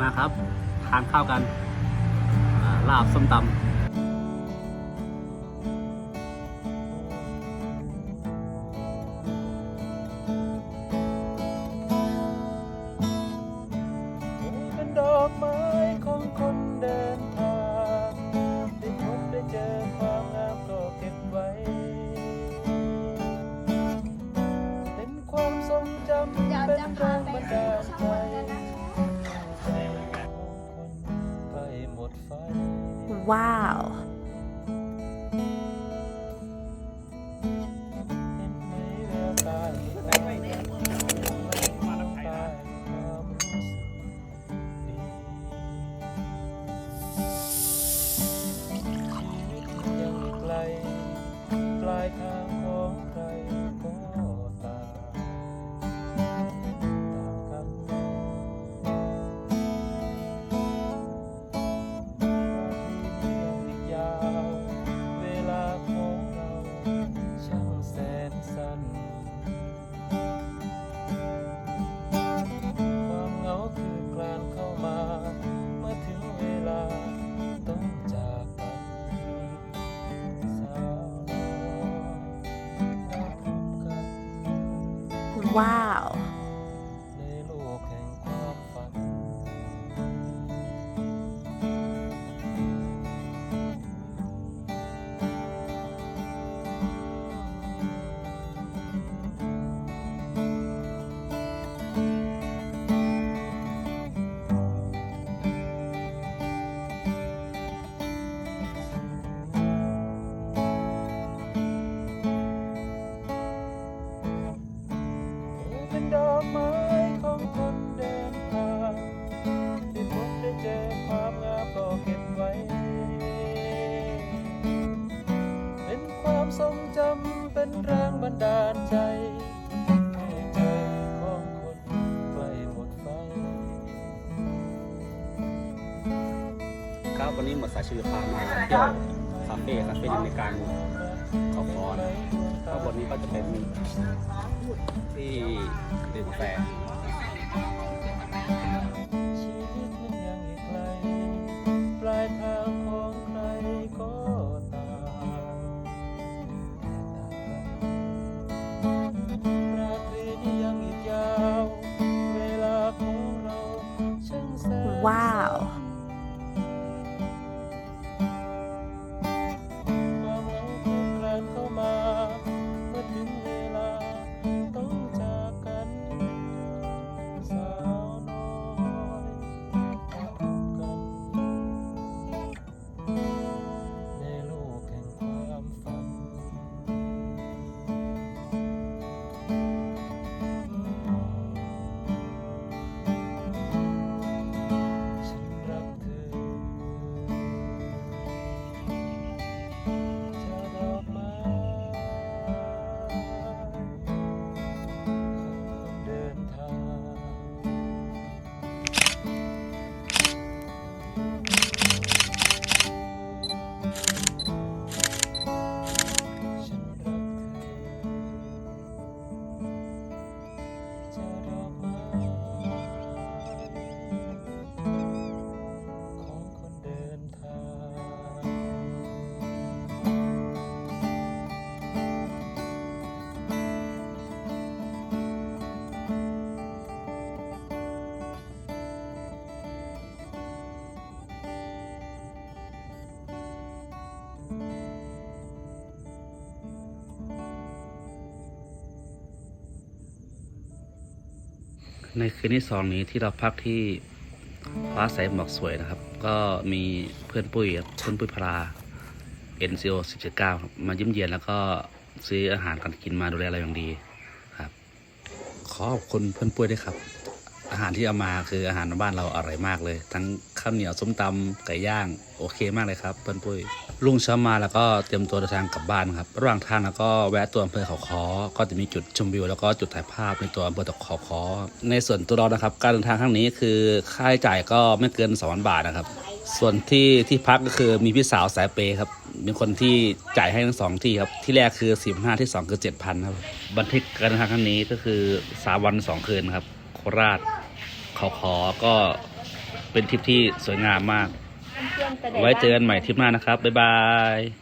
มาครับ ทานข้าวกันลาบส้มตำ ว้ ทรงจำเป็นแรงบันดาลใจ ให้ใจของคนใกล้หมดไฟครับวันนี้หมดสายชีวิตพามาเที่ยวคาเฟ่คาเฟ่ในการเขาคอนะข้างบนนี้ก็จะเป็นที่ดื่มกาแฟา ในคืนที่สองนี้ที่เราพักที่ฟ้าใสหมอกสวยนะครับ ก็มีเพื่อนปุ้ยเพื่อนปุ้ยพรา NCO 179ครับมาเยิ้มเยียนแล้วก็ซื้ออาหารการกินมาดูแลเราอย่างดีครับ ขอขอบคุณเพื่อนปุ้ยด้วยครับ อาหารที่เอามาคืออาหารบ้านเราอร่อยมากเลย ทั้ง ข้าวเหนียวส้มตำไก่ย่าง โอเคมากเลยครับเพื่อนปุ้ยลุงเช้ามาแล้วก็เตรียมตัวเดินทางกลับบ้านครับ ระหว่างทางแล้วก็แวะตัวอำเภอเขาคอก็จะมีจุดชมวิวแล้วก็จุดถ่ายภาพในตัวอำเภอตะเขาคอในส่วนตัวเรานะครับ การเดินทางครั้งนี้คือค่าใช้จ่ายก็ไม่เกิน2,000บาทนะครับ ส่วนที่ที่พักก็คือมีพี่สาวสายเปย์ครับเป็นคนที่จ่ายให้ทั้งสองที่ครับที่แรกคือสิบห้าที่สองคือเจ็ดพันครับบันทึกการเดินทางครั้งนี้ก็คือสามวันสองคืนครับโคราชเขาขอก็ เป็นทริปที่สวยงามมาก เพื่อนๆแต่ด็กไว้เจอกันใหม่ทริปหน้านะครับ บ๊ายบาย